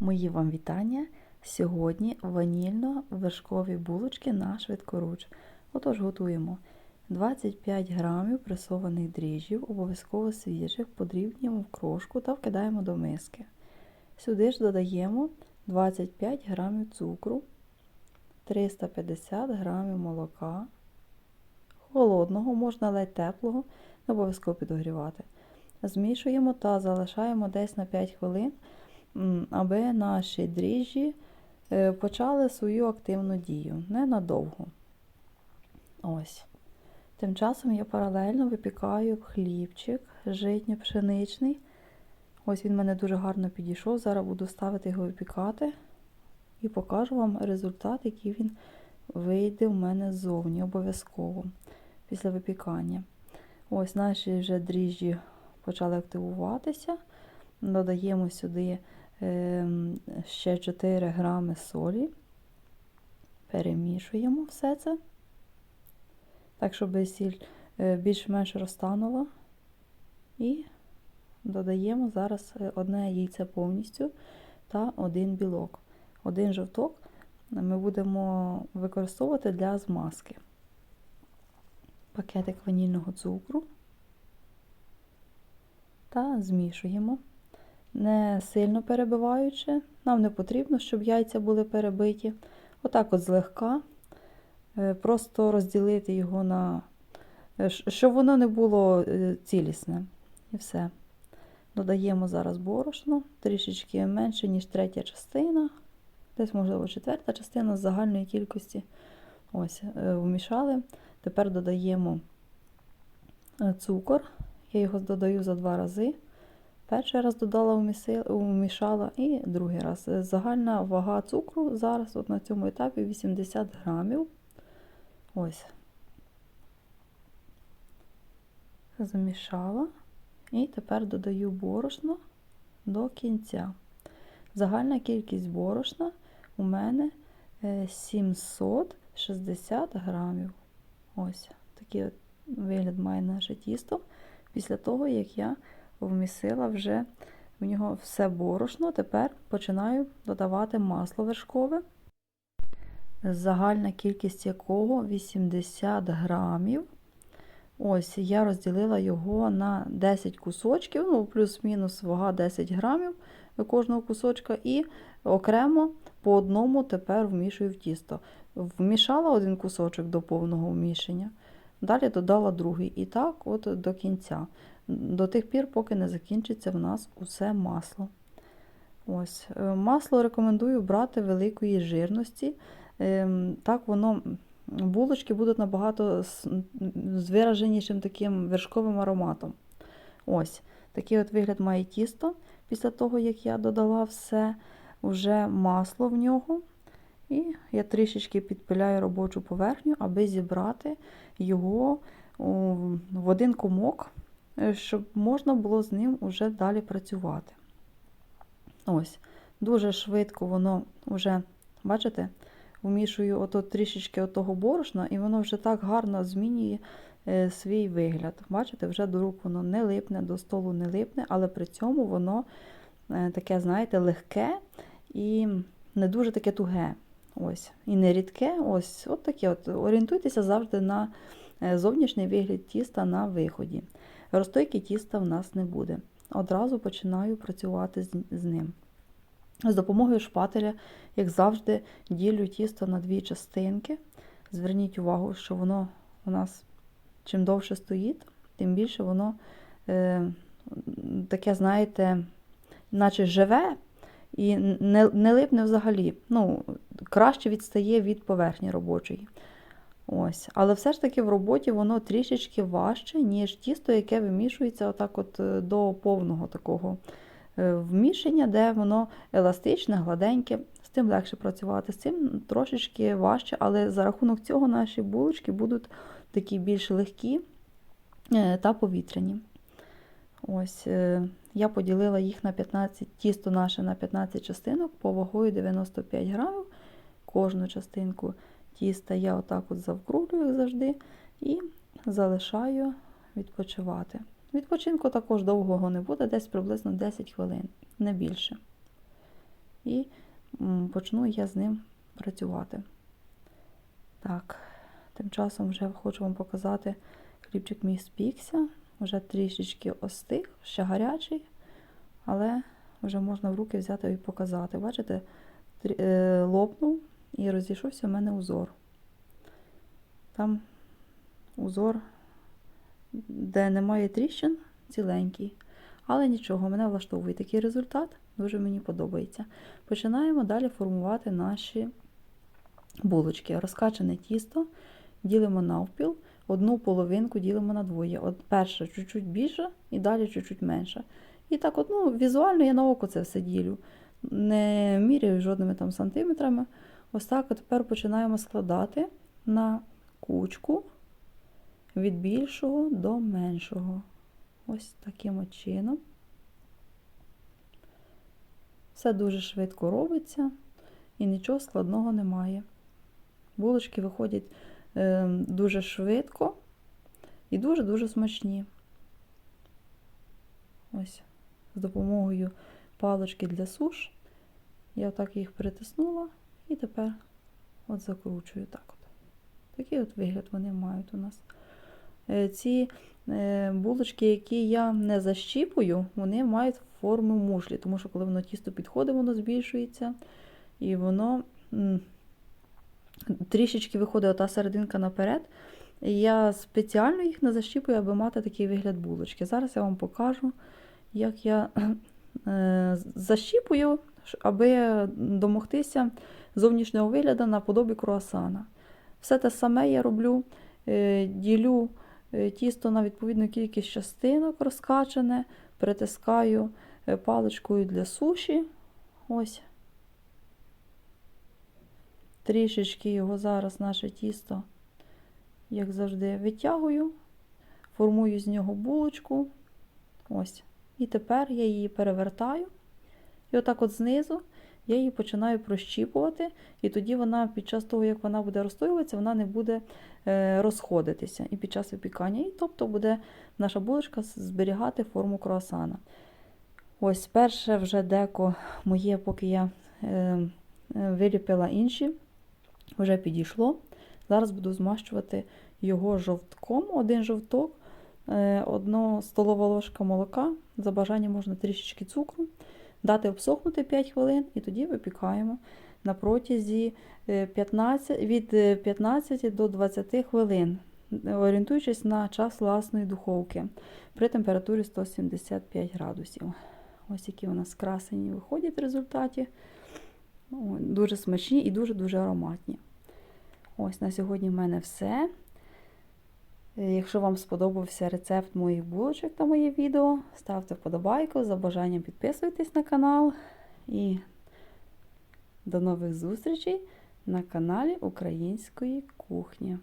Мої вам вітання. Сьогодні ванільно-вершкові булочки на швидкоруч. Отож, готуємо 25 грамів пресованих дріжджів, обов'язково свіжих, подрібнюємо в крошку та вкидаємо до миски. Сюди ж додаємо 25 грамів цукру, 350 грамів молока, холодного, можна ледь теплого, не обов'язково підогрівати. Змішуємо та залишаємо десь на 5 хвилин аби наші дріжджі е, почали свою активну дію ненадовго. Ось. Тим часом я паралельно випікаю хлібчик житньо-пшеничний. Ось він мене дуже гарно підійшов. Зараз буду ставити його випікати і покажу вам результат, який він вийде в мене ззовні, обов'язково після випікання. Ось наші вже дріжджі почали активуватися. Додаємо сюди ще 4 грами солі. Перемішуємо все це, так, щоб сіль е, більш-менш розтанула. І додаємо зараз е, одне яйце повністю та один білок. Один жовток ми будемо використовувати для змазки. Пакетик ванільного цукру та змішуємо не сильно перебиваючи. Нам не потрібно, щоб яйця були перебиті. Отак от злегка. Е, просто розділити його на, е, щоб воно не було е, цілісне. І все. Додаємо зараз борошно, трішечки менше, ніж третя частина. Десь, можливо, четверта частина з загальної кількості. Ось, вмішали. Тепер додаємо цукор. Я його додаю за два рази. Перший раз додала вмішала і другий раз. Загальна вага цукру зараз от на цьому етапі 80 грамів. Ось. Замішала. І тепер додаю борошно до кінця. Загальна кількість борошна у мене 760 е, грамів. Ось такий от вигляд має наше тісто після того, як я вмісила вже в нього все борошно. Тепер починаю додавати масло вершкове, загальна кількість якого 80 грамів. Ось, я розділила його на 10 кусочків, ну, плюс-мінус вага 10 грамів кожного кусочка, і окремо по одному тепер вмішую в тісто. Вмішала один кусочок до повного вмішання, далі додала другий. І так, от до кінця до тих пір, поки не закінчиться в нас усе масло. Ось, е, Масло рекомендую брати великої жирності. Ем, так воно, булочки будуть набагато з вираженішим таким вершковим ароматом. Ось, Такий от вигляд має тісто після того, як я додала все вже масло в нього. І я трішечки підпиляю робочу поверхню, аби зібрати його в один комок. Е, щоб можна було з ним уже далі працювати. Ось, Дуже швидко воно вже, бачите, вмішую ото трішечки отого борошна, і воно вже так гарно змінює е, свій вигляд. Бачите, вже до рук воно не липне, до столу не липне, але при цьому воно е, таке, знаєте, легке і не дуже таке туге. Ось, І не рідке. Ось, от таке от. Орієнтуйтеся завжди на зовнішній вигляд тіста на виході. Розтойки тіста в нас не буде. Одразу починаю працювати з ним. З допомогою шпателя, як завжди, ділю тісто на дві частинки. Зверніть увагу, що воно у нас чим довше стоїть, тим більше воно е, таке, знаєте, наче живе і не не липне взагалі. Ну, Краще відстає від поверхні робочої. Ось. Але все ж таки в роботі воно трішечки важче, ніж тісто, яке вимішується отак от е, до повного такого е, вмішання, де воно еластичне, гладеньке. З тим легше працювати, з цим трошечки важче, але за рахунок цього наші булочки будуть такі більш легкі е, та повітряні. Ось, Я поділила їх на 15, тісто наше на 15 частинок по вагою 95 грамів кожну частинку тіста я отак от завкруглюю, як завжди, і залишаю відпочивати. Відпочинку також довгого не буде, десь приблизно 10 хвилин, не більше. і почну я з ним працювати. Так, тим часом вже хочу вам показати хлібчик мій спікся. Вже трішечки остиг, ще гарячий, але вже можна в руки взяти і показати. Бачите, е, лопнув і розійшовся в мене узор. Там узор, де немає тріщин, ціленький. Але нічого, мене влаштовує такий результат, дуже мені подобається. Починаємо далі формувати наші булочки. Розкачане тісто ділимо навпіл, одну половинку ділимо на двоє. От перша чуть-чуть більша і далі чуть-чуть менша. І так, от, ну, візуально я на око це все ділю. Не міряю жодними там сантиметрами. Ось так тепер починаємо складати на кучку від більшого до меншого. Ось таким чином. Все дуже швидко робиться і нічого складного немає. Булочки виходять е, дуже швидко і дуже-дуже смачні. Ось, з допомогою палочки для суш. Я отак їх притиснула і тепер от закручую так от. Такий от вигляд вони мають у нас. Е, Ці е, булочки, які я не защіпую, вони мають форму мушлі, тому що коли воно тісто підходить, воно збільшується. І воно трішечки виходить ота серединка наперед. Я спеціально їх не защіпую, аби мати такий вигляд булочки. Зараз я вам покажу, як я е, защіпую, аби домогтися зовнішнього вигляду наподобі круасана. Все те саме я роблю, е, ділю е, тісто на відповідну кількість частинок розкачане, притискаю е, паличкою для суші. Ось. Трішечки його зараз наше тісто, як завжди, витягую, формую з нього булочку. Ось. І тепер я її перевертаю. І отак от знизу я її починаю прощіпувати, і тоді вона під час того, як вона буде розстоюватися, вона не буде е, розходитися і під час випікання. І тобто буде наша булочка зберігати форму круасана. Ось перше вже деко моє, поки я е, виліпила інші, вже підійшло. Зараз буду змащувати його жовтком, один жовток, е, одна столова ложка молока. За бажанням можна трішечки цукру, дати обсохнути 5 хвилин і тоді випікаємо на протязі е, 15, від е, 15 до 20 хвилин, орієнтуючись на час власної духовки при температурі 175 градусів. Ось які у нас красені виходять в результаті. Дуже смачні і дуже-дуже ароматні. Ось на сьогодні в мене все. Е, Якщо вам сподобався рецепт моїх булочок та моє відео, ставте вподобайку, за бажанням підписуйтесь на канал. І до нових зустрічей на каналі Української кухні.